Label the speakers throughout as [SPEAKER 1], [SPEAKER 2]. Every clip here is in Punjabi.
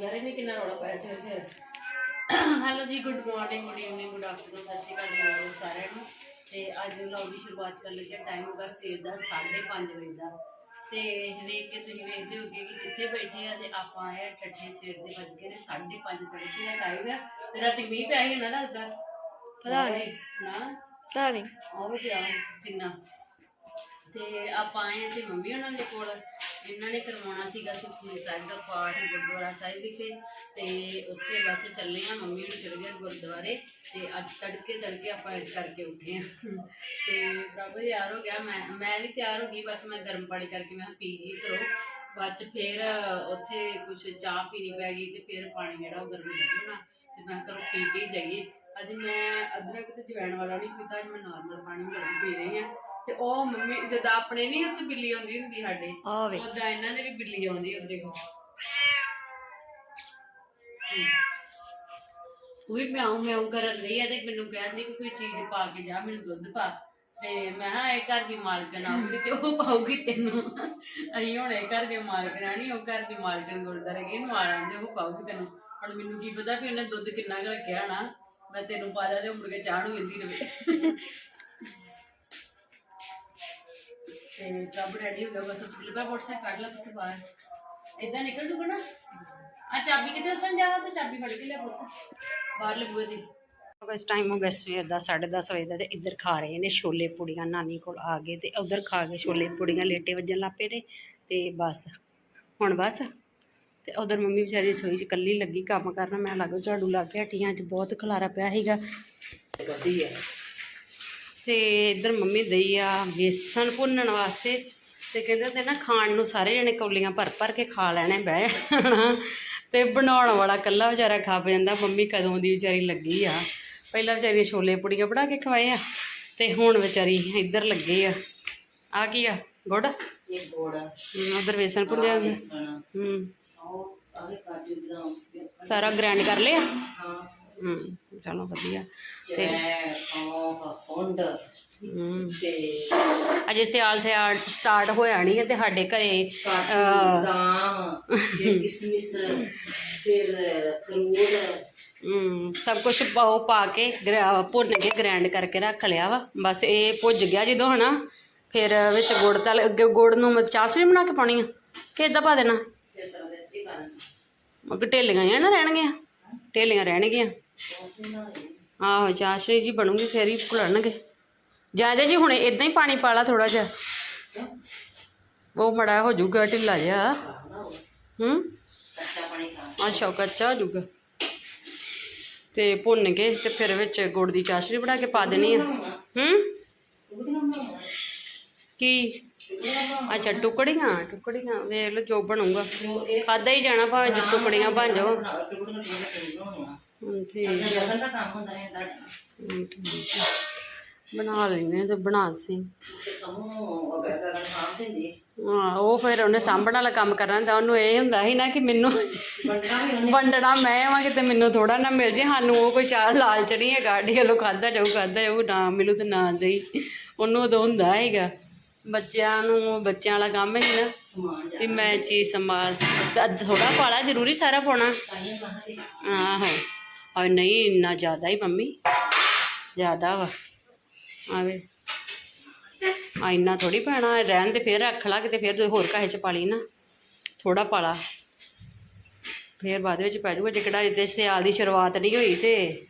[SPEAKER 1] ਯਾਰ ਇਹਨੇ ਕਿੰਨਾ ਰੌਲਾ ਪਾਇਆ sir sir hello ji good morning good evening good afternoon ਸਤਿ ਸ਼੍ਰੀ ਅਕਾਲ ਜੀ ਸਾਰਿਆਂ ਨੂੰ। ਤੇ ਅੱਜ ਵਲੌਗ ਦੀ ਸ਼ੁਰੂਆਤ ਕਰਨ ਲੱਗੇ ਟਾਈਮ ਹੋਗਾ ਸਵੇਰ ਦਾ 5:30 ਵਜੇ ਦਾ। ਤੇ ਵੇਖ ਕੇ ਤੁਸੀਂ ਵੇਖਦੇ ਹੋਗੇ ਕਿ ਕਿੱਥੇ ਬੈਠੇ ਆ ਤੇ ਆਪਾਂ ਆਏ ਆ ਠੱਠੇ ਸਵੇਰ ਦੇ ਵੱਜ ਗਏ ਨੇ 5:30 ਤੜਕੇ ਦਾ ਟਾਈਮ ਆ। ਤੇ ਰਾਤੀ ਮੀਂਹ ਪਿਆ ਸੀ ਨਾ ਲੱਗਦਾ?
[SPEAKER 2] ਪਤਾ ਨਹੀਂ
[SPEAKER 1] ਨਾ?
[SPEAKER 2] ਪਤਾ ਨਹੀਂ
[SPEAKER 1] ਉਹ ਵੀ ਕਿੰਨਾ। ਤੇ ਆਪਾਂ ਆਏ ਹਾਂ ਤੇ ਮੰਮੀ ਉਹਨਾਂ ਦੇ ਕੋਲ। ਇਹਨਾਂ ਨੇ ਕਰਵਾਉਣਾ ਸੀਗਾ ਸੁਖਮਨੀ ਸਾਹਿਬ ਦਾ ਪਾਠ ਗੁਰਦੁਆਰਾ ਸਾਹਿਬ ਵਿਖੇ ਤੇ ਉੱਥੇ ਬਸ ਚੱਲੇ ਆ, ਮੰਮੀ ਨੂੰ ਚਲ ਗਿਆ ਗੁਰਦੁਆਰੇ ਤੇ ਅੱਜ ਤੜਕੇ ਤੜਕੇ ਆਪਾਂ ਇਸ ਕਰਕੇ ਉੱਠੇ ਆ। ਤੇ ਪ੍ਰਭੂ ਤਿਆਰ ਹੋ ਗਿਆ, ਮੈਂ ਮੈਂ ਵੀ ਤਿਆਰ ਹੋ ਗਈ, ਬਸ ਮੈਂ ਗਰਮ ਪਾਣੀ ਕਰਕੇ ਮੈਂ ਪੀ ਲਈ ਕਰੋ। ਬਾਅਦ ਚ ਫਿਰ ਉੱਥੇ ਕੁਝ ਚਾਹ ਪੀਣੀ ਪੈ ਗਈ ਤੇ ਫਿਰ ਪਾਣੀ ਜਿਹੜਾ ਉਹ ਗਰਮ ਕਰਨਾ ਤੇ ਮੈਂ ਕਿਹਾ ਕਰੋ ਪੀ ਕੇ ਜਾਈਏ। ਅੱਜ ਮੈਂ ਅਦਰਕ ਤੇ ਜਵੈਣ ਵਾਲਾ ਨਹੀਂ ਪੀਤਾ, ਅੱਜ ਮੈਂ ਨਾਰਮਲ ਪਾਣੀ ਗਰਮ ਪੀ ਰਹੀ ਹਾਂ। ਤੇ ਉਹ ਮੰਮੀ ਜਦ ਆਪਣੇ ਨਹੀਂ ਉੱਥੇ ਬਿੱਲੀ ਆਉਂਦੀ ਹੁੰਦੀ ਸਾਡੇ
[SPEAKER 2] ਆ ਵੇ
[SPEAKER 1] ਉਦਾਂ ਇਹਨਾਂ ਦੇ ਵੀ ਬਿੱਲੀ ਆਉਂਦੀ ਉਹਦੇ ਕੋਲ। ਉਹ ਵੀ ਮਿਆਉਂ ਕਰਨ ਰਹੀ ਤੇ ਮੈਨੂੰ ਕਹਿੰਦੀ ਕਿ ਕੋਈ ਚੀਜ਼ ਪਾ ਕੇ ਜਾ ਮੈਨੂੰ ਦੁੱਧ ਪਾ। ਤੇ ਮੈਂ ਹਾਂ ਇਹ ਘਰ ਦੀ ਮਾਲਕਣ ਆਊਗੀ ਤੇ ਉਹ ਪਾਊਗੀ ਤੈਨੂੰ। ਅਸੀਂ ਹੁਣ ਇਹ ਘਰ ਦੀ ਮਾਲਕਣ ਨਹੀਂ ਉਹ ਘਰ ਦੀ ਮਾਲਕਣ ਗੁਰਦਾਰੇ ਗਏ ਨੂੰ ਆ ਲੈਂਦੇ ਉਹ ਪਾਊਗੀ ਤੈਨੂੰ। ਹੁਣ ਮੈਨੂੰ ਕੀ ਪਤਾ ਵੀ ਉਹਨੇ ਦੁੱਧ ਕਿੰਨਾ ਰੱਖਿਆ ਨਾ ਮੈਂ ਤੈਨੂੰ ਪਾ ਦਿਆ ਤੇ ਉਹ ਮੁੜ ਕੇ ਚਾਹ ਨੂੰ ਕਹਿੰਦੀ ਰਵੇ। ਤੇ ਪ੍ਰਭ ਰੈਡੀ ਹੋ ਗਿਆ ਬਸ ਲਿਪਾ ਪੋਟਸਾ ਕੱਢ ਲਾ ਤੂੰ ਬਾਹਰ। ਇਦਾਂ ਨਿਕਲ ਜੂਗਾ ਨਾ? ਆ ਚਾਬੀ ਕਿਤੇ ਉਸਨ ਜਾਣਾ ਤੇ ਚਾਬੀ ਫੜ ਕੇ ਲਿਆ ਪੁੱਤ। ਬਾਹਰ ਲੱਗੂਗਾ ਦੀ ਇਸ ਟਾਈਮ ਹੋ ਗਿਆ ਸਵੇਰ ਦਾ 10:30 ਵਜੇ ਦਾ ਤੇ ਇੱਧਰ ਖਾ ਰਹੇ ਨੇ ਛੋਲੇ ਪੂੜੀਆਂ ਨਾਨੀ ਕੋਲ ਆ ਗਏ ਤੇ ਉਧਰ ਖਾ ਕੇ ਛੋਲੇ ਪੂੜੀਆਂ ਲੇਟੇ ਵੱਜਣ ਲੱਪੇ ਨੇ ਤੇ ਬਸ। ਹੁਣ ਬਸ ਤੇ ਉਧਰ ਮੰਮੀ ਵਿਚਾਰੀ ਰਸੋਈ 'ਚ ਇਕੱਲੀ ਲੱਗੀ ਕੰਮ ਕਰਨ ਮੈਂ ਲੱਗੋ ਝਾੜੂ ਲਾ ਕੇ ਹਟੀਆਂ 'ਚ ਬਹੁਤ ਖਲਾਰਾ ਪਿਆ ਸੀਗਾ। ਤੇ ਇੱਧਰ ਮੰਮੀ ਦਈ ਆ ਬੇਸਣ ਭੁੰਨਣ ਵਾਸਤੇ ਤੇ ਕਹਿੰਦੇ ਤੇ ਨਾ ਖਾਣ ਨੂੰ ਸਾਰੇ ਜਣੇ ਕੌਲੀਆਂ ਭਰ ਭਰ ਕੇ ਖਾ ਲੈਣੇ ਬਹਿ ਜਾਣਾ। ਤੇ ਬਣਾਉਣ ਵਾਲਾ ਕੱਲਾ ਵਿਚਾਰਾ ਖਾ ਜਾਂਦਾ ਮੰਮੀ ਕਦੋਂ ਦੀ ਵਿਚਾਰੀ ਲੱਗੀ ਆ। ਪਹਿਲਾਂ ਵਿਚਾਰੀ ਛੋਲੇ ਪੂੜੀਆਂ ਬਣਾ ਕੇ ਖਵਾਏ ਆ ਤੇ ਹੁਣ ਵਿਚਾਰੀ ਇੱਧਰ ਲੱਗੇ ਆ। ਆ ਕੀ ਆ ਗੁੜ?
[SPEAKER 3] ਇਹ ਗੋੜਾ।
[SPEAKER 1] ਉਧਰ ਬੇਸਣ ਭੁੰਨਿਆ ਹੂੰ। ਸਾਰਾ ਗ੍ਰਾਈਂਡ ਕਰ ਲਿਆ?
[SPEAKER 3] ਹਾਂ।
[SPEAKER 1] ਹੂੰ ਚਲੋ ਵਧੀਆ। ਤੇ
[SPEAKER 3] ਪਾਉ ਸੁੰਡ।
[SPEAKER 1] ਹੂੰ।
[SPEAKER 3] ਤੇ
[SPEAKER 1] ਅਜੇ ਸਿਆਲ ਸਿਆਲ ਸਟਾਰਟ ਹੋਇਆ ਨਹੀਂ ਹੈ ਤੇ ਸਾਡੇ ਘਰੇ
[SPEAKER 3] ਕਿਸਮਿਸ ਫਿਰ
[SPEAKER 1] ਸਭ ਕੁਝ ਉਹ ਪਾ ਕੇ ਭੁੰਨ ਕੇ ਗ੍ਰਾਈਂਡ ਕਰਕੇ ਰੱਖ ਲਿਆ ਵਾ। ਬਸ ਇਹ ਭੁੱਜ ਗਿਆ ਜਦੋਂ ਹਨਾ ਫਿਰ ਵਿੱਚ ਗੁੜ ਤਲ ਅੱਗੇ ਗੁੜ ਨੂੰ ਮੈਂ ਚਾਸ਼ਨੀ ਬਣਾ ਕੇ ਪਾਉਣੀ ਆ ਕਿ ਇਦਾਂ ਪਾ ਦੇਣਾ? ਮਗ ਢੇਲੀਆਂ ਆ ਨਾ ਰਹਿਣਗੀਆਂ ਢੇਲੀਆਂ ਰਹਿਣਗੀਆਂ। ਆਹੋ ਚਾਸ਼ਨੀ ਜੀ ਬਣੂਗੀ, ਫਿਰ ਹੀ ਭੁਲਣਗੇ ਜ਼ਿਆਦਾ ਜੀ, ਹੁਣ ਇਦਾਂ ਹੀ ਪਾਣੀ ਪਾ ਲਾ ਥੋੜਾ ਜਿਹਾ। ਉਹ ਮੜਾ ਹੋ ਜਾਊਗਾ, ਢਿੱਲਾ ਜਿਹਾ। ਹੂੰ? ਅੱਛਾ, ਉਹ ਕੱਚਾ ਹੋ ਜਾਊਗਾ। ਤੇ ਭੁੰਨ ਕੇ ਤੇ ਫਿਰ ਵਿੱਚ ਗੁੜ ਦੀ ਚਾਸ਼ਨੀ ਬਣਾ ਕੇ ਪਾ ਦੇਣੀ ਆ। ਹੂੰ? ਕੀ? ਅੱਛਾ ਟੁਕੜੀਆਂ ਟੁਕੜੀਆਂ ਵੇਖ ਲਓ ਜੋ ਬਣੂਗਾ। ਖਾਦਾ ਹੀ ਜਾਣਾ ਭਾਵੇਂ ਜੋ ਟੁਕੜੀਆਂ ਬਣ ਜਾਓ। ਹੂੰ, ਠੀਕ
[SPEAKER 3] ਹੈ। ਤੁਹਾਡਾ
[SPEAKER 1] ਠੀਕ ਆ। ਬਣਾ ਲੈਨੇ ਤੇ ਬਣਾ ਸੀ। ਹਾਂ ਉਹ ਫਿਰ ਉਹਨੇ ਸਾਂਭਣ ਵਾਲਾ ਕੰਮ ਕਰਨਾ ਤਾਂ ਉਹਨੂੰ ਇਹ ਹੁੰਦਾ ਸੀ ਨਾ ਕਿ ਮੈਨੂੰ ਵੰਡਣਾ ਮੈਂ ਵਾਂ ਕਿਤੇ ਮੈਨੂੰ ਥੋੜਾ ਨਾ ਮਿਲ ਜੇ। ਸਾਨੂੰ ਉਹ ਕੋਈ ਚਾਹ ਲਾਲਚ ਨਹੀਂ ਹੈਗਾ ਗਾੜੀ ਵੱਲੋਂ ਖਾਦਾ ਜਾਊ ਖਾਦਾ ਜਾਊ ਨਾ ਮਿਲੂ ਤੇ ਨਾ ਸਹੀ। ਉਹਨੂੰ ਉਦੋਂ ਹੁੰਦਾ ਹੈਗਾ। ਬੱਚਿਆਂ ਨੂੰ, ਬੱਚਿਆਂ ਵਾਲਾ ਕੰਮ ਹੀ ਨਾ, ਵੀ ਮੈਂ ਚੀਜ਼ ਸੰਭਾਲ ਥੋੜਾ ਪਾਲਾ, ਜ਼ਰੂਰੀ ਸਾਰਾ ਪਾਉਣਾ। ਆਹੋ। ਆ ਨਹੀਂ, ਇੰਨਾ ਜ਼ਿਆਦਾ ਹੀ ਮੰਮੀ। ਜ਼ਿਆਦਾ ਵਾ। ਆਵੇ। ਆ ਇੰਨਾ ਥੋੜੀ ਪੈਣਾ, ਰਹਿਣ ਤੇ ਫਿਰ ਰੱਖ ਲਾ, ਕਿਤੇ ਫਿਰ ਹੋਰ ਕਾਹੇ ਚ ਪਾਲੀ ਨਾ। ਥੋੜਾ ਪਾਲਾ। ਫੇਰ ਬਾਅਦ ਵਿੱਚ ਪੈ ਜਾਊਗਾ ਜੇ ਕਢਾਈ ਤੇ ਸਿਆਲ ਦੀ ਸ਼ੁਰੂਆਤ ਨਹੀਂ ਹੋਈ ਤੇ।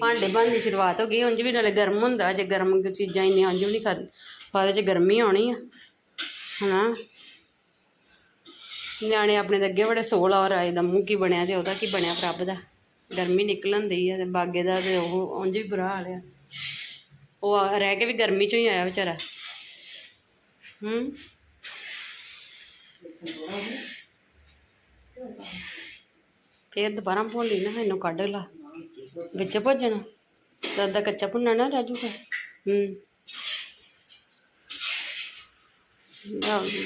[SPEAKER 1] ਭਾਂਡੇ ਭਾਂਡੇ ਦੀ ਸ਼ੁਰੂਆਤ ਹੋ ਗਈ, ਉਂਝ ਵੀ ਨਾਲੇ ਗਰਮ ਹੁੰਦਾ, ਜੇ ਗਰਮ ਚੀਜ਼ਾਂ ਇੰਨੀਆਂ ਉਂਝ ਵੀ ਨਹੀਂ ਖਾਦ ਬਾਅਦ ਵਿੱਚ ਗਰਮੀ ਆਉਣੀ ਆ, ਹਨਾ? ਨਿਆਣੇ ਆਪਣੇ ਦੇ ਅੱਗੇ ਬੜੇ ਸੋਲ ਔਰ ਆਏ ਦਾ ਮੂੰਹ ਕੀ ਬਣਿਆ ਤੇ ਉਹਦਾ ਕੀ ਬਣਿਆ ਰੱਬ ਦਾ? ਗਰਮੀ ਨਿਕਲਣ ਦੀ ਆ ਤੇ ਬਾਗੇ ਦਾ ਤੇ ਉਹ ਉਂਝ ਵੀ ਬੁਰਾ ਹਾਲ ਆ। ਉਹ ਰਹਿ ਕੇ ਵੀ ਗਰਮੀ ਚੋਂ ਹੀ ਆਇਆ ਵਿਚਾਰਾ। ਹੂੰ? ਫੇਰ ਦੁਬਾਰਾ ਭੁੰਨ ਲਈ ਨਾ ਇਹਨੂੰ ਕੱਢ ਲਾ। ਵਿੱਚ ਭੁੱਜਣਾ ਤਾਂ ਅੱਧਾ ਕੱਚਾ ਭੁੰਨਣਾ ਨਾ ਰਾਜੂ ਦਾ ਹੂੰ।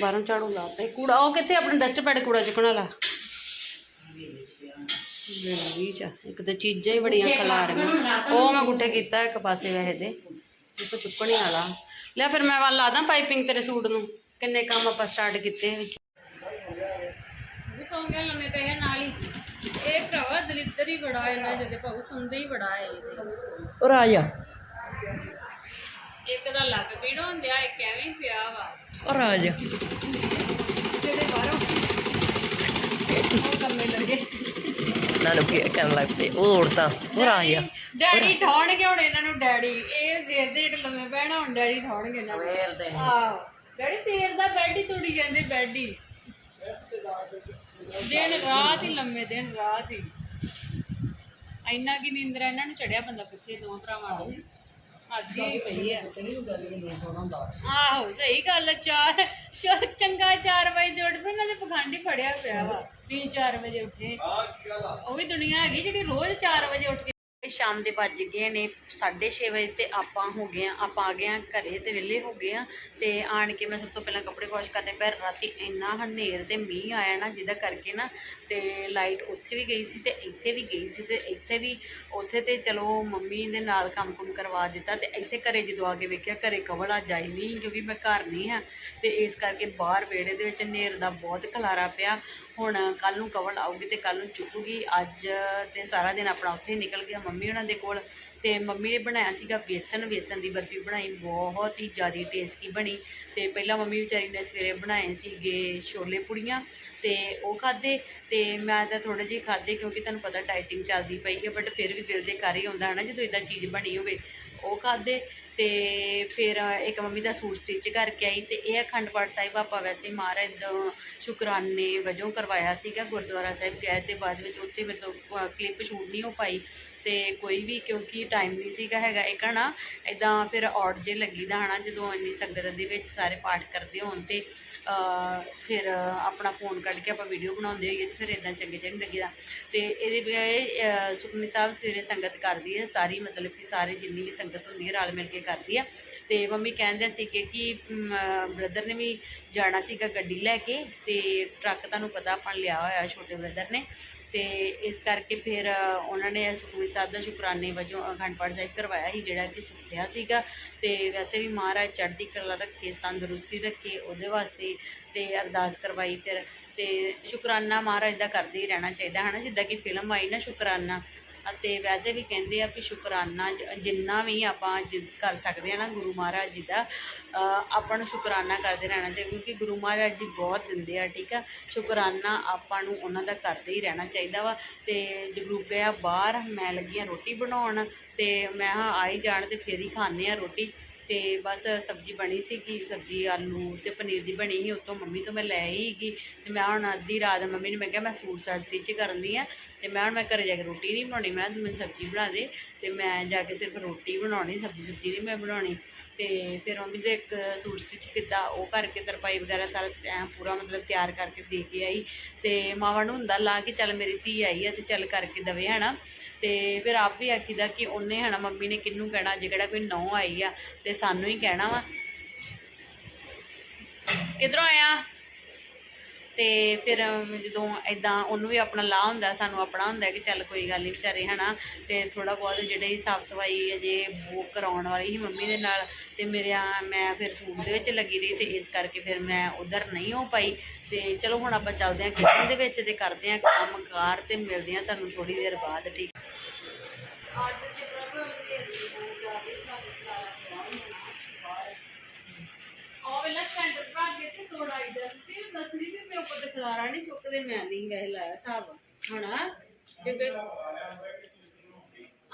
[SPEAKER 1] ਬਾਰਾਂ ਝਾੜੂ ਲਾਤਾ। ਕੂੜਾ। ਉਹ ਕਿੱਥੇ ਆਪਣਾ ਡਸਟ ਪੈਡ ਕੂੜਾ ਚੁੱਕਣ ਵਾਲਾ ਵੀ ਚਾ ਇੱਕ ਤਾਂ ਚੀਜ਼ਾਂ ਹੀ ਬੜੀਆਂ ਖਲਾਰੀਆਂ ਉਹ ਮੈਂ ਗੁੱਟੇ ਕੀਤਾ ਇੱਕ ਪਾਸੇ ਵੈਸੇ ਦੇ ਇਹ ਤਾਂ ਚੁੱਕਣ ਹੀ ਵਾਲਾ। ਲਿਆ ਫਿਰ ਮੈਂ ਵੱਲ ਲਾਦਾ ਪਾਈਪਿੰਗ ਤੇਰੇ ਸੂਟ ਨੂੰ। ਕਿੰਨੇ ਕੰਮ ਆਪਾਂ ਸਟਾਰਟ ਕੀਤੇ ਵਿੱਚ। ਵੀ ਸੌਂ ਗਿਆ ਲੰਮੇ ਪਏ ਨਾਲ ਹੀ। ਦਲਿੱਦਰ ਹੀ ਬੜਾ ਇਹਨਾਂ ਜਦੇ ਭਾਉ ਸੁਣਦੇ ਹੀ ਬੜਾ ਹੈ
[SPEAKER 2] ਉਹ ਰਾਜਾ।
[SPEAKER 1] ਇੱਕ ਦਾ ਲੱਕ ਪੀੜ ਹੁੰਦਿਆ ਇੱਕ ਐਵੇਂ ਹੀ ਪਿਆ ਵਾ।
[SPEAKER 2] ਉਹ ਰਾਜਾ।
[SPEAKER 1] ਜਿਹੜੇ ਬਾਹਰੋਂ ਉਹ ਕੰਮੇ ਲੱਗੇ।
[SPEAKER 2] ਨਾ ਨੂੰ ਕੀ ਕਰਨ ਲੱਗ ਪਏ ਉਹ ਉੜਦਾ ਉਹ ਰਾਜਾ
[SPEAKER 1] ਡੈਡੀ ਠਾਉਣਗੇ ਹੁਣ ਇਹਨਾਂ ਨੂੰ ਡੈਡੀ। ਇਹ ਸਵੇਰ ਦੇ ਜਿਹੜੇ ਲੰਮੇ ਪੈਣਾ ਹੁਣ ਡੈਡੀ ਇਹਨਾਂ ਨੂੰ।
[SPEAKER 3] ਦੇ।
[SPEAKER 1] ਆਹ। ਡੈਡੀ ਸਵੇਰ ਦਾ ਬੈੱਡ ਤੁੜੀ ਜਾਂਦੇ ਬੈੱਡ ਦਿਨ ਰਾਤ ਹੀ ਲੰਮੇ ਦਿਨ ਰਾਤ ਹੀ। ਇੰਨਾ ਕੀ ਨੀਂਦਰ ਇਹਨਾਂ ਨੂੰ ਚੜਿਆ ਬੰਦਾ ਪੁੱਛੇ ਦੋ ਭਰਾਵਾਂ ਨੂੰ। ਪਈ ਆਹੋ ਸਹੀ ਗੱਲ ਚਾਰ ਚਾਰ ਚੰਗਾ 4 ਵਜੇ ਦੇ ਉੱਠ ਪਏ ਦੇ ਪਖੰਡ ਹੀ ਫੜਿਆ ਪਿਆ ਵਾ। 3-4 ਵਜੇ ਉੱਠੇ। ਉਹ ਵੀ ਦੁਨੀਆ ਹੈਗੀ ਜਿਹੜੀ ਰੋਜ਼ 4 ਵਜੇ ਉੱਠ ਕੇ ਸ਼ਾਮ ਦੇ ਵੱਜ ਗਏ ਨੇ 6:30 ਵਜੇ ਤੇ ਆਪਾਂ ਹੋ ਗਏ ਆ ਆਪਾਂ ਆ ਗਏ ਆ ਘਰੇ ਤੇ ਵਿਹਲੇ ਹੋ ਗਏ ਆ ਤੇ ਆਣ ਕੇ ਮੈਂ ਸਭ ਤੋਂ ਪਹਿਲਾਂ ਕੱਪੜੇ ਵਾਸ਼ ਕਰਨੇ ਪਏ ਰਾਤੀ ਇੰਨਾ ਹਨੇਰ ਤੇ ਮੀਂਹ ਆਇਆ ਨਾ ਜਿਹਦਾ ਕਰਕੇ ਨਾ ਤੇ ਲਾਈਟ ਉੱਥੇ ਵੀ ਗਈ ਸੀ ਤੇ ਇੱਥੇ ਵੀ ਗਈ ਸੀ ਤੇ ਇੱਥੇ ਵੀ ਉੱਥੇ ਤੇ ਚਲੋ ਮੰਮੀ ਦੇ ਨਾਲ ਕੰਮ ਕੁਮ ਕਰਵਾ ਦਿੱਤਾ ਤੇ ਇੱਥੇ ਘਰੇ ਜਦੋਂ ਆ ਕੇ ਵੇਖਿਆ ਘਰੇ ਕਵਲ ਆ ਜਾਈ ਨਹੀਂ ਕਿਉਂਕਿ ਮੈਂ ਘਰ ਨਹੀਂ ਹਾਂ ਤੇ ਇਸ ਕਰਕੇ ਬਾਹਰ ਵਿਹੜੇ ਦੇ ਵਿੱਚ ਹਨੇਰ ਦਾ ਬਹੁਤ ਖਲਾਰਾ ਪਿਆ। ਹੁਣ ਕੱਲ ਨੂੰ ਕਵਲ ਆਊਗੀ ਤੇ ਕੱਲ ਨੂੰ ਚੁੱਕੂਗੀ, ਅੱਜ ਤੇ ਸਾਰਾ ਦਿਨ ਆਪਣਾ ਉੱਥੇ ਹੀ ਨਿਕਲ ਗਿਆ ਮੰਮੀ। ਮੰਮੀ ਉਹਨਾਂ ਦੇ ਕੋਲ ਤੇ ਮੰਮੀ ਨੇ ਬਣਾਇਆ ਸੀਗਾ ਵੇਸਣ ਵੇਸਣ ਦੀ ਬਰਫੀ ਬਣਾਈ, ਬਹੁਤ ਹੀ ਜ਼ਿਆਦਾ ਟੇਸਟੀ ਬਣੀ ਤੇ ਪਹਿਲਾਂ ਮੰਮੀ ਵਿਚਾਰੀ ਨੇ ਸਵੇਰੇ ਬਣਾਏ ਸੀਗੇ ਛੋਲੇ ਪੁੜੀਆਂ ਤੇ ਉਹ ਖਾਦੇ ਤੇ ਮੈਂ ਤਾਂ ਥੋੜੇ ਜਿਹੇ ਖਾਦੇ ਕਿਉਂਕਿ ਤੁਹਾਨੂੰ ਪਤਾ ਡਾਈਟਿੰਗ ਚੱਲਦੀ ਪਈ ਹੈ ਬਟ ਫਿਰ ਵੀ ਦਿਲ ਦੇ ਕਰ ਹੀ ਹੁੰਦਾ ਹੈ ਨਾ ਜਦੋਂ ਇਦਾਂ ਚੀਜ਼ ਬਣੀ ਹੋਵੇ, ਉਹ ਖਾਦੇ ਤੇ ਫਿਰ ਇੱਕ ਮੰਮੀ ਦਾ ਸੂਟ ਸਟਿਚ ਕਰਕੇ ਆਈ ਤੇ ਇਹ ਅਖੰਡ ਪਾਠ ਸਾਹਿਬ ਆਪਾਂ ਵੈਸੇ ਮਹਾਰਾਜ ਦਾ ਸ਼ੁਕਰਾਨੇ ਵਜੋਂ ਕਰਵਾਇਆ ਸੀਗਾ ਗੁਰਦੁਆਰਾ ਸਾਹਿਬ ਗਏ ਤੇ ਬਾਅਦ ਵਿੱਚ ਉੱਥੇ ਮੇਰੇ ਤੋਂ ਕਲਿੱਪ ਸ਼ੂਟ ਨਹੀਂ ਹੋ ਪਾਈ ਤੇ ਕੋਈ ਵੀ ਕਿਉਂਕਿ ਟਾਈਮ ਨਹੀਂ ਸੀਗਾ ਹੈਗਾ ਇੱਕ ਹਨਾ ਇਦਾਂ ਫਿਰ ਔੜ ਜੇ ਲੱਗੀਦਾ ਹਨਾ, ਜਦੋਂ ਇੰਨੀ ਸੰਗਤ ਦੇ ਵਿੱਚ ਸਾਰੇ ਪਾਠ ਕਰਦੇ ਹੋਣ ਤੇ ਫਿਰ ਆਪਣਾ ਫੋਨ ਕੱਢ ਕੇ ਆਪਾਂ ਵੀਡੀਓ ਬਣਾਉਂਦੇ ਹੋਈਏ ਤੇ ਫਿਰ ਇਦਾਂ ਚੰਗੇ ਚੰਗੇ ਲੱਗੀਦਾ। ਤੇ ਇਹਦੇ ਬਜਾਏ ਸੁਖਮਨੀ ਸਾਹਿਬ ਸਵੇਰੇ ਸੰਗਤ ਕਰਦੀ ਹੈ, ਸਾਰੀ ਮਤਲਬ ਕਿ ਸਾਰੇ ਜਿੰਨੀ ਵੀ ਸੰਗਤ ਹੁੰਦੀ ਹੈ, ਰਲ ਮਿਲ ਕੇ ਕਰਦੀ ਆ ਤੇ ਮੰਮੀ ਕਹਿੰਦੇ ਸੀ ਕਿ ਕਿ ਬ੍ਰਦਰ ਨੇ ਵੀ ਜਾਣਾ ਸੀਗਾ ਗੱਡੀ ਲੈ ਕੇ ਤੇ ਟਰੱਕ ਤੁਹਾਨੂੰ ਪਤਾ ਆਪਾਂ ਲਿਆ ਹੋਇਆ, ਛੋਟੇ ਬ੍ਰਦਰ ਨੇ। ਤੇ ਇਸ ਕਰਕੇ ਫਿਰ ਉਹਨਾਂ ਨੇ ਸੁਖਮਨੀ ਸਾਹਿਬ ਦਾ ਸ਼ੁਕਰਾਨੇ ਵਜੋਂ ਅਖੰਡ ਪਾਠ ਸਾਹਿਬ ਕਰਵਾਇਆ ਸੀ, ਜਿਹੜਾ ਕਿ ਸੁਖਿਆ ਸੀਗਾ। ਤੇ ਵੈਸੇ ਵੀ ਮਹਾਰਾਜ ਚੜ੍ਹਦੀ ਕਲਾ ਰੱਖੇ, ਤੰਦਰੁਸਤੀ ਰੱਖੇ ਉਹਦੇ ਵਾਸਤੇ ਤੇ ਅਰਦਾਸ ਕਰਵਾਈ ਫਿਰ। ਤੇ ਸ਼ੁਕਰਾਨਾ ਮਹਾਰਾਜ ਦਾ ਕਰਦੇ ਹੀ ਰਹਿਣਾ ਚਾਹੀਦਾ ਹੈ ਨਾ ਜਿੱਦਾਂ ਕਿ ਫਿਲਮ ਆਈ ਨਾ, ਸ਼ੁਕਰਾਨਾ। ਅਤੇ ਵੈਸੇ ਵੀ ਕਹਿੰਦੇ ਆ ਕਿ ਸ਼ੁਕਰਾਨਾ ਜਿੰਨਾ ਵੀ ਆਪਾਂ ਜਿ- ਕਰ ਸਕਦੇ ਆ ਨਾ ਗੁਰੂ ਮਹਾਰਾਜ ਜੀ ਦਾ ਆਪਾਂ ਨੂੰ ਸ਼ੁਕਰਾਨਾ ਕਰਦੇ ਰਹਿਣਾ ਚਾਹੀਦਾ, ਕਿਉਂਕਿ ਗੁਰੂ ਮਹਾਰਾਜ ਜੀ ਬਹੁਤ ਦਿੰਦੇ ਆ, ਠੀਕ ਆ? ਸ਼ੁਕਰਾਨਾ ਆਪਾਂ ਨੂੰ ਉਹਨਾਂ ਦਾ ਕਰਦੇ ਹੀ ਰਹਿਣਾ ਚਾਹੀਦਾ ਵਾ, ਤੇ ਜਗਰੂਪ ਗਿਆ ਬਾਹਰ, ਮੈਂ ਲੱਗੀ ਆ ਰੋਟੀ ਬਣਾਉਣ, ਤੇ ਮੈਂ ਹਾਂ ਆਈ ਜਾਣ ਤੇ ਫੇਰ ਹੀ ਖਾਣੇ ਆ ਰੋਟੀ। ਤੇ ਬਸ ਸਬਜ਼ੀ ਬਣੀ ਸੀ ਕਿ ਸਬਜ਼ੀ, ਆਲੂ ਤੇ ਪਨੀਰ ਦੀ ਬਣੀ ਸੀ। ਉਤੋਂ ਮੰਮੀ ਤੋਂ ਮੈਂ ਲੈ ਆਈ ਸੀਗੀ ਤੇ ਮੈਂ ਹੁਣ ਅੱਧੀ ਰਾਤ ਮੰਮੀ ਨੂੰ ਮੈਂ ਕਿਹਾ ਮੈਂ ਸੂਟ ਸਾਟ ਸਟਿਚ ਕਰਨ ਦੀ ਆ ਤੇ ਮੈਂ ਹੁਣ ਮੈਂ ਘਰੇ ਜਾ ਕੇ ਰੋਟੀ ਨਹੀਂ ਬਣਾਉਣੀ, ਮੈਂ ਕਿਹਾ ਮੈਨੂੰ ਸਬਜ਼ੀ ਬਣਾ ਦੇ। ਤੇ ਮੈਂ ਜਾ ਕੇ ਸਿਰਫ ਰੋਟੀ ਬਣਾਉਣੀ, ਸਬਜ਼ੀ ਸੁਬਜ਼ੀ ਨਹੀਂ ਮੈਂ ਬਣਾਉਣੀ। ਤੇ ਫਿਰ ਮੰਮੀ ਦੇ ਇੱਕ ਸੂਟ ਸਟਿਚ ਕੀਤਾ, ਉਹ ਕਰਕੇ ਤਰਪਾਈ ਵਗੈਰਾ ਸਾਰਾ ਸਟੈਂ ਪੂਰਾ ਮਤਲਬ ਤਿਆਰ ਕਰਕੇ ਦੇ ਕੇ ਆਈ। ਤੇ ਮਾਵਾਂ ਨੂੰ ਹੁੰਦਾ ਲਾ ਕੇ ਚੱਲ ਮੇਰੀ ਧੀ ਆਈ ਆ ਤੇ ਚੱਲ ਕਰਕੇ ਦਵੇ, ਹਨਾ। ਤੇ ਫਿਰ ਆਪ ਵੀ ਆਖੀਦਾ ਕਿ ਉਹਨੇ, ਹਨਾ, ਮੰਮੀ ਨੇ ਕਿਹਨੂੰ ਕਹਿਣਾ, ਜੇ ਕਿਹੜਾ ਕੋਈ ਨੌ ਆਈ ਆ ਤੇ ਸਾਨੂੰ ਹੀ ਕਹਿਣਾ ਵਾ। ਕਿਧਰੋਂ ਆਇਆ? ਤੇ ਫਿਰ ਜਦੋਂ ਐਦਾਂ ਉਹਨੂੰ ਵੀ ਆਪਣਾ ਲਾਹ ਹੁੰਦਾ, ਸਾਨੂੰ ਆਪਣਾ ਹੁੰਦਾ ਕਿ ਚੱਲ ਕੋਈ ਗੱਲ ਨਹੀਂ ਵਿਚਾਰੇ, ਹਨਾ? ਤੇ ਥੋੜਾ ਬਹੁਤ ਜਿਹੜੀ ਸਾਫ਼ ਸਫ਼ਾਈ ਅਜੇ ਉਹ ਕਰਾਉਣ ਵਾਲੀ ਸੀ ਮੰਮੀ ਦੇ ਨਾਲ ਤੇ ਮੇਰੇ ਮੈਂ ਫਿਰ ਸੂਟ ਦੇ ਵਿੱਚ ਲੱਗੀ ਰਹੀ ਤੇ ਇਸ ਕਰਕੇ ਫਿਰ ਮੈਂ ਉਧਰ ਨਹੀਂ ਹੋ ਪਾਈ। ਤੇ ਚਲੋ ਹੁਣ ਆਪਾਂ ਚੱਲਦੇ ਹਾਂ ਕਿਚਨ ਦੇ ਵਿੱਚ ਤੇ ਕਰਦੇ ਹਾਂ ਕੰਮ ਕਾਰ ਤੇ ਮਿਲਦੇ ਹਾਂ ਤੁਹਾਨੂੰ ਥੋੜੀ ਦੇਰ ਬਾਅਦ, ਠੀਕ? ਉਹ ਵੇਲਾ ਸੈਂਟਰ ਭਰਾ ਕੇ ਤੇ ਤੋੜਾਈ ਦਾ ਸੀ। ਤੇ ਦੱਸਦੀ ਵੀ ਮੈਂ ਉੱਪਰ ਤੇ ਖਲਾਰਾ ਨਹੀਂ ਚੁੱਕਦੇ ਮੈਂ ਨਹੀਂ ਗਏ ਲਾਇਆ ਹਿਸਾਬ ਹਣਾ ਬੇਬੇ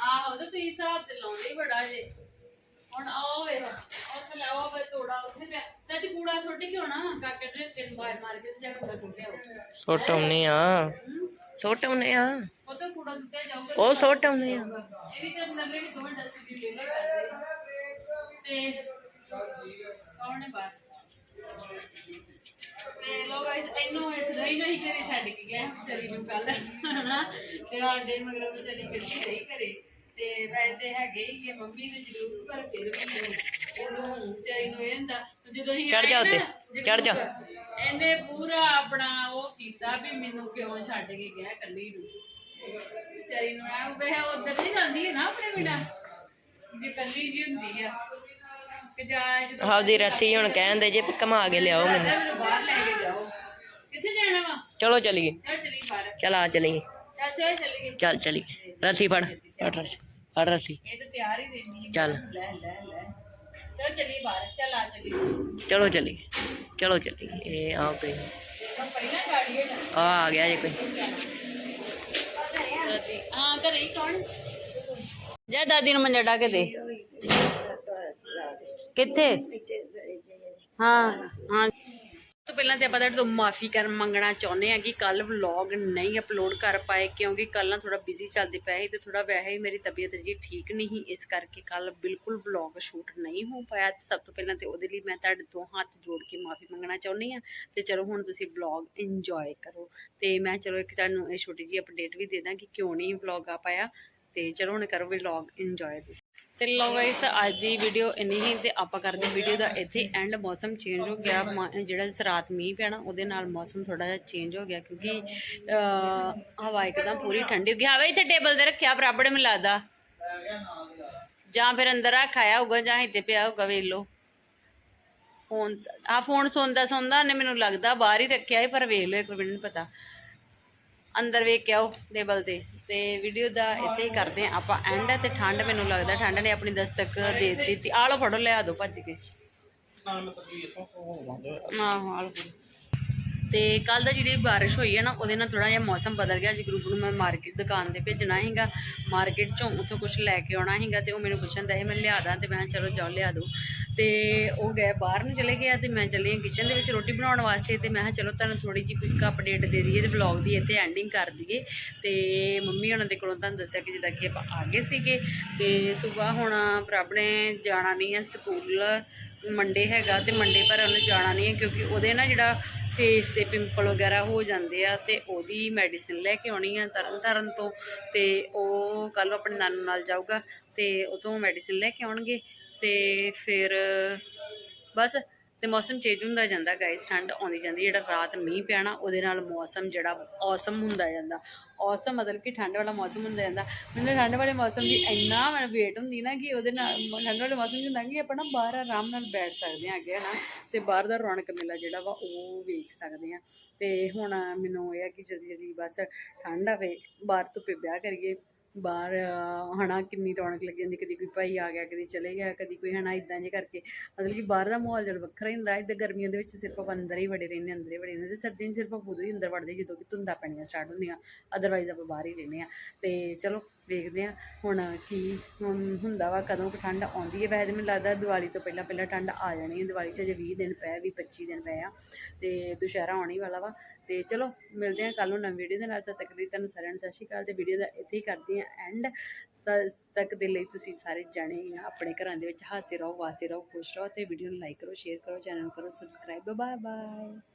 [SPEAKER 1] ਆਹੋ ਤੇ ਤੁਸੀਂ ਹਿਸਾਬ ਤੇ ਲਾਉਂਦੇ ਹੀ ਬੜਾ ਜੇ। ਹੁਣ ਆਓ ਵੇ ਉਸ ਲਾਵਾ ਵੇ ਤੋੜਾ ਉੱਥੇ ਤੇ ਸੱਚ ਕੂੜਾ ਸੁੱਟ ਕੇ ਆਉਣਾ ਕਾਕੇ ਨੇ ਤਿੰਨ ਵਾਰ ਮਾਰ ਕੇ ਤੇ ਜਾ ਕੂੜਾ ਸੁੱਟਿਆ
[SPEAKER 2] ਸੁੱਟ ਆਉਨੇ ਆ। ਸੁੱਟ ਆਉਨੇ ਆ।
[SPEAKER 1] ਉਹ ਤਾਂ ਕੂੜਾ ਸੁੱਟਿਆ ਜਾਊਗਾ।
[SPEAKER 2] ਉਹ ਸੁੱਟ ਆਉਨੇ ਆ।
[SPEAKER 1] ਇਹ ਵੀ ਤਾਂ ਨਰਲੇ ਵੀ ਦੋਵੇਂ ਡਸਟਬਿਨ ਵੇਲੇ ਕਰਦੇ ਤੇ ਕੌਣ ਹੈ ਬਾਤ ਤੇ ਲੋਕ ਇਸ ਇਹਨੂੰ ਇਸ ਰਹੀ ਨਹੀਂ ਕਰੇ ਛੱਡ ਕੇ ਗਿਆ ਚਲੀ ਨੂੰ ਕੱਲ ਹਨਾ? ਤੇ ਸਾਡੇ ਮਗਰੋਂ ਵੀ ਚਲੀ ਫਿਰਦੀ ਰਹੀ ਕਰੇ ਤੇ ਵੈਸੇ ਹੈਗੇ ਹੀ ਕਿ ਮੰਮੀ ਨੇ ਜ਼ਰੂਰ ਪਰ ਫਿਰ ਵੀ ਉਹਨੂੰ ਵਿਚਾਰੀ ਨੂੰ ਇਹ ਹੁੰਦਾ ਜਦੋਂ ਹੀ
[SPEAKER 2] ਚੜ੍ਹ ਜਾ ਉੱਤੇ, ਚੜ੍ਹ ਜਾ।
[SPEAKER 1] ਇਹਨੇ ਪੂਰਾ ਆਪਣਾ ਉਹ ਕੀਤਾ ਵੀ ਮੈਨੂੰ ਕਿਉਂ ਛੱਡ ਕੇ ਗਿਆ ਕੱਲੀ ਨੂੰ। ਵਿਚਾਰੀ ਨੂੰ ਆ ਵੇ ਉਧਰ ਨਹੀਂ ਜਾਂਦੀ ਹੈ ਨਾ ਆਪਣੇ ਬਿਨਾ? ਜੇ ਕੱਲੀ ਜੀ ਹੁੰਦੀ ਆ। ਕਿ ਜਾ ਜਦੋਂ
[SPEAKER 2] ਆਪਦੀ ਰੱਸੀ ਹੁਣ ਕਹਿੰਦੇ ਜੇ ਕਮਾ ਕੇ ਲਿਆਓ ਮੈਨੂੰ।
[SPEAKER 1] ਮੈਨੂੰ ਬਾਹਰ ਲੈ ਕੇ ਜਾਓ ਕਿੱਥੇ ਜਾਣਾ ਵਾ?
[SPEAKER 2] ਚਲੋ ਚਲੀਏ।
[SPEAKER 1] ਚੱਲ ਚਲੀ ਬਾਹਰ।
[SPEAKER 2] ਚਲ ਆ ਚਲੀਏ।
[SPEAKER 1] ਚੱਲ ਚਲ ਚੱਲੀਏ।
[SPEAKER 2] ਚੱਲ ਚਲੀ ਰੱਸੀ ਫੜ ਫੜ ਰੱਸੀ ਫੜ ਰੱਸੀ।
[SPEAKER 1] ਇਹ ਤਾਂ ਤਿਆਰ ਹੀ ਦੇਣੀ ਹੈ।
[SPEAKER 2] ਚੱਲ।
[SPEAKER 1] ਲੈ ਲੈ ਲੈ। ਚਲ ਚੱਲੀ ਬਾਹਰ ਚੱਲ ਆ ਚੱਲੀ
[SPEAKER 2] ਚਲੋ ਚਲੀ ਚਲੋ ਚਲੀ ਇਹ ਆ ਕੋਈ।
[SPEAKER 1] ਮੈਂ ਪਹਿਲਾਂ ਗਾੜੀ ਹੈ
[SPEAKER 2] ਆ ਆ ਗਿਆ ਜੇ ਕੋਈ।
[SPEAKER 1] ਹਾਂ ਘਰੇ ਹੀ ਕੌਣ? ਜਾ ਦਾਦੀ ਨੂੰ ਮੰਜਾ ਢਾ ਕੇ ਦੇ। ਕਿੱਥੇ? ਹਾਂ ਹਾਂ। ਤੋਂ ਪਹਿਲਾਂ ਤੇ ਆਪਾਂ ਤੁਹਾਡੇ ਤੋਂ ਮਾਫੀ ਕਰ ਮੰਗਣਾ ਚਾਹੁੰਦੇ ਆ ਕਿ ਕੱਲ ਵਲੌਗ ਨਹੀਂ ਅਪਲੋਡ ਕਰ ਪਾਏ, ਕਿਉਂਕਿ ਕੱਲ ਨਾ ਥੋੜਾ ਬਿਜ਼ੀ ਚੱਲਦੇ ਪਏ ਸੀ ਤੇ ਥੋੜਾ ਵੈਸੇ ਹੀ ਮੇਰੀ ਤਬੀਅਤ ਜੀ ਠੀਕ ਨਹੀਂ ਸੀ, ਇਸ ਕਰਕੇ ਕੱਲ ਬਿਲਕੁਲ ਵਲੌਗ ਸ਼ੂਟ ਨਹੀਂ ਹੋ ਪਾਇਆ ਸਭ ਤੋਂ ਪਹਿਲਾਂ ਤੇ ਉਹਦੇ ਲਈ ਮੈਂ ਤੁਹਾਡੇ ਤੋਂ ਹੱਥ ਜੋੜ ਕੇ ਮਾਫੀ ਮੰਗਣਾ ਚਾਹੁੰਦੀ ਆ ਤੇ ਚਲੋ ਹੁਣ ਤੁਸੀਂ ਵਲੌਗ ਇੰਜੋਏ ਕਰੋ। ਤੇ ਮੈਂ ਚਲੋ ਇੱਕ ਤੁਹਾਨੂੰ ਇਹ ਛੋਟੀ ਜੀ ਅਪਡੇਟ ਵੀ ਦੇ ਦਾਂ ਕਿ ਕਿਉਂ ਨਹੀਂ ਵਲੌਗ ਆ ਪਾਇਆ ਤੇ ਚਲੋ ਹੁਣ ਕਰੋ ਵਲੌਗ ਇੰਜੋਏ ਤੁਸੀਂ। ਤੇ ਲੋ ਗਾਇਸ ਅੱਜ ਦੀ ਵੀਡੀਓ ਇੰਨੀ ਹੀ ਤੇ ਆਪਾਂ ਕਰਦੇ ਵੀਡੀਓ ਦਾ ਇੱਥੇ ਐਂਡ ਮੌਸਮ ਚੇਂਜ ਹੋ ਗਿਆ। ਜਿਹੜਾ ਰਾਤ ਮੀਂਹ ਪੈਣਾ ਉਹਦੇ ਨਾਲ ਮੌਸਮ ਥੋੜਾ ਜਿਹਾ ਚੇਂਜ ਹੋ ਗਿਆ ਕਿਉਂਕਿ ਹਵਾ ਇੱਕਦਮ ਪੂਰੀ ਠੰਡੀ ਹੋ ਗਈ। ਹਵਾ ਇੱਥੇ ਟੇਬਲ ਤੇ ਰੱਖਿਆ ਬਰਾਬਰ ਮੈਨੂੰ ਲੱਗਦਾ। ਜਾਂ ਫਿਰ ਅੰਦਰ ਰੱਖ ਹੋਊਗਾ, ਜਾਂ ਇੱਥੇ ਪਿਆ ਹੋਊਗਾ, ਵੇਖ ਲਓ। ਫੋਨ ਆ ਫੋਨ ਸੌਂਦਾ ਸੌਂਦਾ ਨੇ ਮੈਨੂੰ ਲੱਗਦਾ ਬਾਹਰ ਹੀ ਰੱਖਿਆ ਹੈ ਪਰ ਵੇਖ ਲਓ, ਇੱਕ ਮਿੰਟ ਪਤਾ। ਅੰਦਰ ਵੇਖ ਕੇ ਆਓ ਟੇਬਲ ਤੇ। ਤੇ ਵੀਡੀਓ ਦਾ ਇੱਥੇ ਹੀ ਕਰਦੇ ਹਾਂ ਆਪਾਂ। ਐਂਡ ਤੇ ਠੰਡ ਮੈਨੂੰ ਲੱਗਦਾ ਠੰਡ ਨੇ ਆਪਣੀ ਦਸਤਕ ਦੇ ਦਿੱਤੀ। ਆ ਲਓ ਫੜੋ, ਲਿਆ ਦਿਓ ਭੱਜ ਕੇ। ਆਹੋ ਆ ਲਓ ਤੇ ਕੱਲ ਦਾ ਜਿਹੜੀ ਬਾਰਿਸ਼ ਹੋਈ ਹੈ ਨਾ, ਉਹਦੇ ਨਾਲ ਥੋੜਾ ਜਿਹਾ ਮੌਸਮ ਬਦਲ ਗਿਆ। ਜੀ ਗਰੁੱਪ ਨੂੰ ਮੈਂ ਮਾਰਕੀਟ ਦੁਕਾਨ ਤੇ ਭੇਜਣਾ ਹੈਗਾ ਮਾਰਕੀਟ ਚੋਂ ਉੱਥੋਂ ਕੁਝ ਲੈ ਕੇ ਆਉਣਾ ਹੈਗਾ ਤੇ ਉਹ ਮੈਨੂੰ ਪੁੱਛਣ ਦਾ ਸੀ, ਮੈਂ ਲਿਆ ਦਾਂ ਤੇ ਮੈਂ ਕਿਹਾ ਚਲੋ ਜਾਓ, ਲਿਆ ਦੋ। ਤੇ ਉਹ ਗਏ ਬਾਹਰ ਨੂੰ ਚਲੇ ਗਿਆ ਤੇ ਮੈਂ ਚੱਲੀ ਹਾਂ ਕਿਚਨ ਦੇ ਵਿੱਚ ਰੋਟੀ ਬਣਾਉਣ ਵਾਸਤੇ ਤੇ ਮੈਂ ਕਿਹਾ ਚਲੋ ਤੁਹਾਨੂੰ ਥੋੜੀ ਜਿਹੀ ਕੁਇਕ ਅਪਡੇਟ ਦੇ ਦਈਏ ਤੇ ਵਲੌਗ ਦੀ ਇੱਥੇ ਐਂਡਿੰਗ ਕਰ ਦਈਏ। ਤੇ ਮੰਮੀ ਉਹਨਾਂ ਦੇ ਕੋਲੋਂ ਤੁਹਾਨੂੰ ਦੱਸਿਆ ਕਿ ਜਿੱਦਾਂ ਕਿ ਆਪਾਂ ਆ ਗਏ ਸੀਗੇ ਤੇ ਸਵੇਰ ਹੁਣ ਪ੍ਰਭ ਨੇ ਜਾਣਾ ਨਹੀਂ ਹੈ ਸਕੂਲ ਮੰਡੇ ਹੈਗਾ ਤੇ ਮੰਡੇ ਪਰ ਉਹਨੇ ਜਾਣਾ ਨਹੀਂ ਹੈ ਕਿਉਂਕਿ ਉਹਦੇ ਨਾ ਜਿਹੜਾ ਫੇਸ ਤੇ ਪਿੰਪਲ ਵਗੈਰਾ ਹੋ ਜਾਂਦੇ ਆ ਤੇ ਉਹਦੀ ਮੈਡੀਸਿਨ ਲੈ ਕੇ ਆਉਣੀ ਆ ਤਰਨ ਤਾਰਨ ਤੋਂ ਤੇ ਉਹ ਕੱਲ ਆਪਣੇ ਨਾਨੂ ਨਾਲ ਜਾਊਗਾ ਤੇ ਉਹ ਤੋਂ ਮੈਡੀਸਿਨ ਲੈ ਕੇ ਆਉਣਗੇ। ਤੇ ਫਿਰ ਬਸ ਤੇ ਮੌਸਮ ਚੇਂਜ ਹੁੰਦਾ ਜਾਂਦਾ ਗਾਇਸ ਠੰਡ ਆਉਂਦੀ ਜਾਂਦੀ ਜਿਹੜਾ ਰਾਤ ਮੀਂਹ ਪਿਆਣਾ ਉਹਦੇ ਨਾਲ ਮੌਸਮ ਜਿਹੜਾ ਔਸਮ ਹੁੰਦਾ ਜਾਂਦਾ। ਔਸਮ ਮਤਲਬ ਕਿ ਠੰਡ ਵਾਲਾ ਮੌਸਮ ਹੁੰਦਾ ਜਾਂਦਾ। ਮੈਨੂੰ ਠੰਡ ਵਾਲੇ ਮੌਸਮ ਦੀ ਇੰਨਾ ਮੈਨੂੰ ਵੇਟ ਹੁੰਦੀ ਨਾ ਕਿ ਉਹਦੇ ਨਾਲ ਠੰਡ ਵਾਲੇ ਮੌਸਮ 'ਚ ਹੁੰਦਾ ਕਿ ਆਪਾਂ ਨਾ ਬਾਹਰ ਆਰਾਮ ਨਾਲ ਬੈਠ ਸਕਦੇ ਹਾਂ ਅੱਗੇ ਨਾ ਤੇ ਬਾਹਰ ਦਾ ਰੌਣਕ ਮੇਲਾ ਜਿਹੜਾ ਵਾ, ਉਹ ਵੇਖ ਸਕਦੇ ਆ ਤੇ ਹੁਣ ਮੈਨੂੰ ਇਹ ਆ ਕਿ ਜਲਦੀ ਜਲਦੀ ਬਸ ਠੰਡ ਆਵੇ, ਬਾਹਰ ਧੁੱਪੇ ਵਿਆਹ ਕਰੀਏ। ਬਾਹਰ ਅਹ, ਹਨਾ ਕਿੰਨੀ ਰੌਣਕ ਲੱਗੀ ਹੁੰਦੀ ਕਦੀ ਕੋਈ ਭਾਈ ਆ ਗਿਆ ਕਦੀ ਚਲੇ ਗਿਆ ਕਦੀ ਕੋਈ ਹਨਾ ਇਦਾਂ ਜੇ ਕਰਕੇ। ਮਤਲਬ ਕਿ ਬਾਹਰ ਦਾ ਮਾਹੌਲ ਜਿਹੜਾ ਵੱਖਰਾ ਹੀ ਹੁੰਦਾ ਇੱਦਾਂ ਗਰਮੀਆਂ ਦੇ ਵਿੱਚ ਸਿਰਫ ਆਪਾਂ ਅੰਦਰ ਹੀ ਵੜੇ ਰਹਿੰਦੇ ਅੰਦਰ ਹੀ ਵੜੇ ਰਹਿੰਦੇ ਤੇ ਸਰਦੀਆਂ 'ਚ ਸਿਰਫ ਆਪਾਂ ਉਦੋਂ ਹੀ ਅੰਦਰ ਵੜਦੇ ਜਦੋਂ ਕਿ ਧੁੰਦਾਂ ਪੈਣੀਆਂ ਸਟਾਰਟ ਹੁੰਦੀਆਂ ਅਦਰਵਾਈਜ਼ ਆਪਾਂ ਬਾਹਰ ਹੀ ਰਹਿੰਦੇ ਆ ਤੇ ਚਲੋ ਵੇਖਦੇ ਆ ਹੁਣ ਕੀ ਹੁਣ ਹੁੰਦਾ ਵਾ ਕਦੋਂ ਕੁ ਠੰਡ ਆਉਂਦੀ ਹੈ। ਵੈਸੇ ਤਾਂ ਮੈਨੂੰ ਲੱਗਦਾ ਦੀਵਾਲੀ ਤੋਂ ਪਹਿਲਾਂ ਪਹਿਲਾਂ ਠੰਡ ਆ ਜਾਣੀ ਹੈ ਦੀਵਾਲੀ 'ਚ ਅਜੇ 20 ਦਿਨ ਪਏ ਵੀ 25 ਦਿਨ ਪਏ ਆ ਤੇ ਦੁਸ਼ਹਿਰਾ ਆਉਣ ਹੀ ਵਾਲਾ ਵਾ ਤੇ ਚਲੋ, ਮਿਲਦੇ ਹਾਂ ਕੱਲ ਨੂੰ ਨਵੀਂ ਵੀਡੀਓ ਦੇ ਨਾਲ। ਤਦ ਤੱਕ ਲਈ ਤੁਹਾਨੂੰ ਸਾਰਿਆਂ ਨੂੰ ਸਤਿ ਸ਼੍ਰੀ ਅਕਾਲ। ਤੇ ਵੀਡੀਓ ਦਾ ਇੱਥੇ ਹੀ ਕਰਦੀ ਹਾਂ ਐਂਡ ਤਦ ਤੱਕ ਦੇ ਲਈ ਤੁਸੀਂ ਸਾਰੇ ਜਾਣੇ ਆਪਣੇ ਘਰਾਂ ਦੇ ਵਿੱਚ ਹਾਸੇ ਰਹੋ, ਵਾਸੇ ਰਹੋ, ਖੁਸ਼ ਰਹੋ ਤੇ ਵੀਡੀਓ ਨੂੰ ਲਾਈਕ ਕਰੋ ਸ਼ੇਅਰ ਕਰੋ ਚੈਨਲ ਨੂੰ ਕਰੋ ਸਬਸਕ੍ਰਾਈਬ ਬਾਏ ਬਾਏ